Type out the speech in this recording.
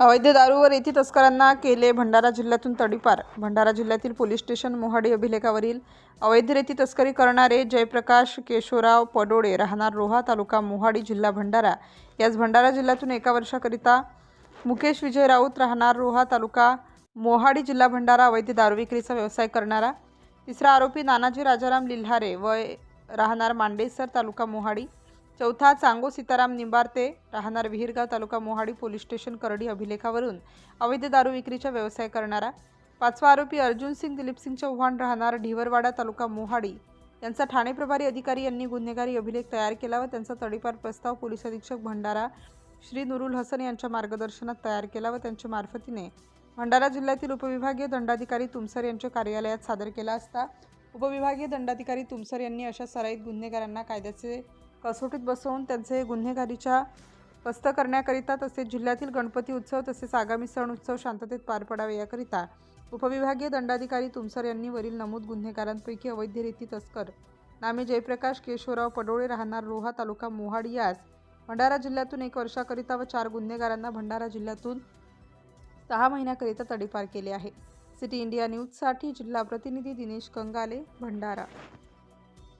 अवैध दारूवर व तस्करांना केले भंडारा जिल्ह्यातून तडीपार. भंडारा जिल्ह्यातील पोलीस स्टेशन मोहाडी अभिलेखावरील अवैध रेती तस्करी करणारे जयप्रकाश केशवराव पडोळे राहणार रोहा तालुका मोहाडी जिल्हा भंडारा. याच भंडारा जिल्ह्यातून एका वर्षाकरिता मुकेश विजय राऊत राहणार रोहा तालुका मोहाडी जिल्हा भंडारा अवैध दारू विक्रीचा व्यवसाय करणारा. तिसरा आरोपी नानाजी राजाराम लिल्हारे वय राहणार मांडेसर तालुका मोहाडी. चौथा चांगो सीताराम निंबारते राहणार विहिरगाव तालुका मोहाडी पोलीस स्टेशन करडी अभिलेखावरून अवैध दारू विक्रीचा व्यवसाय करणारा. पाचवा आरोपी अर्जुन सिंग दिलीप सिंग चव्हाण राहणार ढिवरवाडा तालुका मोहाडी. यांचा ठाणे प्रभारी अधिकारी यांनी गुन्हेगारी अभिलेख तयार केला व त्यांचा तडीपार प्रस्ताव पोलीस अधीक्षक भंडारा श्री नुरुल हसन यांच्या मार्गदर्शनात तयार केला व त्यांच्या मार्फतीने भंडारा जिल्ह्यातील उपविभागीय दंडाधिकारी तुमसर यांच्या कार्यालयात सादर केला असता. उपविभागीय दंडाधिकारी तुमसर यांनी अशा सराईत गुन्हेगारांना कायद्याचे कसोटीत बसवून त्यांचे गुन्हेगारीच्या पस्त करण्याकरिता तसेच जिल्ह्यातील गणपती उत्सव तसेच आगामी सण उत्सव शांततेत पार पडावे याकरिता उपविभागीय दंडाधिकारी तुमसर यांनी वरील नमूद गुन्हेगारांपैकी अवैधरीती तस्कर नामे जयप्रकाश केशवराव पडोळे राहणार रोहा तालुका मोहाडी यास भंडारा जिल्ह्यातून एक वर्षाकरिता व चार गुन्हेगारांना भंडारा जिल्ह्यातून सहा महिन्याकरिता तडीपार केले आहे. सिटी इंडिया न्यूजसाठी जिल्हा प्रतिनिधी दिनेश कंगाले भंडारा.